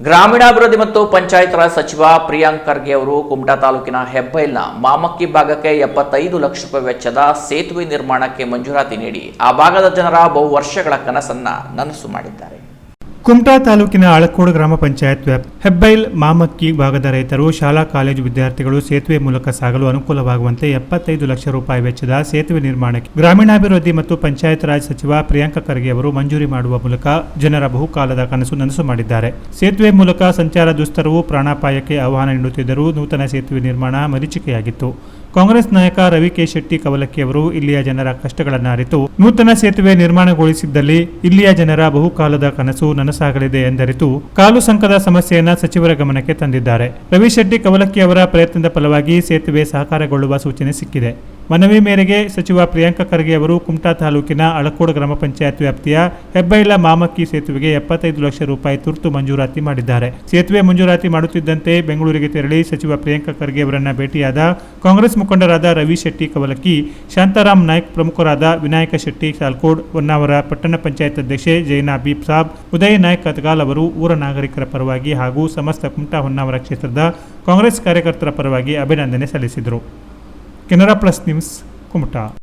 ಗ್ರಾಮೀಣಾಭಿವೃದ್ಧಿ ಮತ್ತು ಪಂಚಾಯತ್ ರಾಜ್ ಸಚಿವ ಪ್ರಿಯಾಂಕ್ ಖರ್ಗೆ ಅವರು ಕುಮಟಾ ತಾಲೂಕಿನ ಹೆಬ್ಬೈಲ್ನ ಮಾಮಕ್ಕಿ ಭಾಗಕ್ಕೆ ಎಪ್ಪತ್ತೈದು ಲಕ್ಷ ರೂಪಾಯಿ ವೆಚ್ಚದ ಸೇತುವೆ ನಿರ್ಮಾಣಕ್ಕೆ ಮಂಜೂರಾತಿ ನೀಡಿ ಆ ಭಾಗದ ಜನರ ಬಹು ವರ್ಷಗಳ ಕನಸನ್ನ ನನಸು ಮಾಡಿದ್ದಾರೆ. ಕುಮಟಾ ತಾಲೂಕಿನ ಅಳಕೋಡು ಗ್ರಾಮ ಪಂಚಾಯತ್ ವ್ಯಾಪ್ ಹೆಬ್ಬೈಲ್ ಮಾಮಕ್ಕಿ ಭಾಗದ ರೈತರು ಶಾಲಾ ಕಾಲೇಜು ವಿದ್ಯಾರ್ಥಿಗಳು ಸೇತುವೆ ಮೂಲಕ ಸಾಗಲು ಅನುಕೂಲವಾಗುವಂತೆ ಎಪ್ಪತ್ತೈದು ಲಕ್ಷ ರೂಪಾಯಿ ವೆಚ್ಚದ ಸೇತುವೆ ನಿರ್ಮಾಣಕ್ಕೆ ಗ್ರಾಮೀಣಾಭಿವೃದ್ಧಿ ಮತ್ತು ಪಂಚಾಯತ್ ರಾಜ್ ಸಚಿವ ಪ್ರಿಯಾಂಕ ಖರ್ಗೆ ಅವರು ಮಂಜೂರಿ ಮಾಡುವ ಮೂಲಕ ಜನರ ಬಹುಕಾಲದ ಕನಸು ನನಸು ಮಾಡಿದ್ದಾರೆ. ಸೇತುವೆ ಮೂಲಕ ಸಂಚಾರ ದುಸ್ತರವು ಪ್ರಾಣಾಪಾಯಕ್ಕೆ ಆಹ್ವಾನ ನೀಡುತ್ತಿದ್ದರೂ ನೂತನ ಸೇತುವೆ ನಿರ್ಮಾಣ ಮರೀಚಿಕೆಯಾಗಿತ್ತು. ಕಾಂಗ್ರೆಸ್ ನಾಯಕ ರವಿ ಕೆ ಶೆಟ್ಟಿ ಕವಲಕ್ಕಿ ಅವರು ಇಲ್ಲಿಯ ಜನರ ಕಷ್ಟಗಳನ್ನು ಅರಿತು ನೂತನ ಸೇತುವೆ ನಿರ್ಮಾಣಗೊಳಿಸಿದ್ದಲ್ಲಿ ಇಲ್ಲಿಯ ಜನರ ಬಹುಕಾಲದ ಕನಸು ನನಸಾಗಲಿದೆ ಎಂದರಿತು ಕಾಲು ಸಂಕದ ಸಮಸ್ಯೆಯನ್ನ ಸಚಿವರ ಗಮನಕ್ಕೆ ತಂದಿದ್ದಾರೆ. ರವಿಶೆಟ್ಟಿ ಕವಲಕ್ಕಿ ಅವರ ಪ್ರಯತ್ನದ ಫಲವಾಗಿ ಸೇತುವೆ ಸಹಕಾರಗೊಳ್ಳುವ ಸೂಚನೆ ಸಿಕ್ಕಿದೆ. ಮನವಿ ಮೇರೆಗೆ ಸಚಿವ ಪ್ರಿಯಾಂಕ ಖರ್ಗೆ ಅವರು ಕುಮಟಾ ತಾಲೂಕಿನ ಅಳಕೋಡು ಗ್ರಾಮ ಪಂಚಾಯತ್ ವ್ಯಾಪ್ತಿಯ ಹೆಬ್ಬೈಲ ಮಾಮಕ್ಕಿ ಸೇತುವೆಗೆ ಎಪ್ಪತ್ತೈದು ಲಕ್ಷ ರೂಪಾಯಿ ತುರ್ತು ಮಂಜೂರಾತಿ ಮಾಡಿದ್ದಾರೆ. ಸೇತುವೆ ಮಂಜೂರಾತಿ ಮಾಡುತ್ತಿದ್ದಂತೆ ಬೆಂಗಳೂರಿಗೆ ತೆರಳಿ ಸಚಿವ ಪ್ರಿಯಾಂಕ ಖರ್ಗೆ ಅವರನ್ನು ಭೇಟಿಯಾದ ಕಾಂಗ್ರೆಸ್ ಮುಖಂಡರಾದ ರವಿ ಶೆಟ್ಟಿ ಕವಲಕ್ಕಿ ಶಾಂತಾರಾಮ್ ನಾಯ್ಕ್ ಪ್ರಮುಖರಾದ ವಿನಾಯಕ ಶೆಟ್ಟಿ ಸಾಲ್ಕೋಡ್ ಹೊನ್ನಾವರ ಪಟ್ಟಣ ಪಂಚಾಯತ್ ಅಧ್ಯಕ್ಷೆ ಜೈನಾ ಬೀಪ್ ಸಾಬ್, ಉದಯ ನಾಯ್ಕ್ ಕತ್ಗಾಲ್ ಅವರು ಊರ ನಾಗರಿಕರ ಪರವಾಗಿ ಹಾಗೂ ಸಮಸ್ತ ಕುಮಟಾ ಹೊನ್ನಾವರ ಕ್ಷೇತ್ರದ ಕಾಂಗ್ರೆಸ್ ಕಾರ್ಯಕರ್ತರ ಪರವಾಗಿ ಅಭಿನಂದನೆ ಸಲ್ಲಿಸಿದರು. Canara plus news Kumta.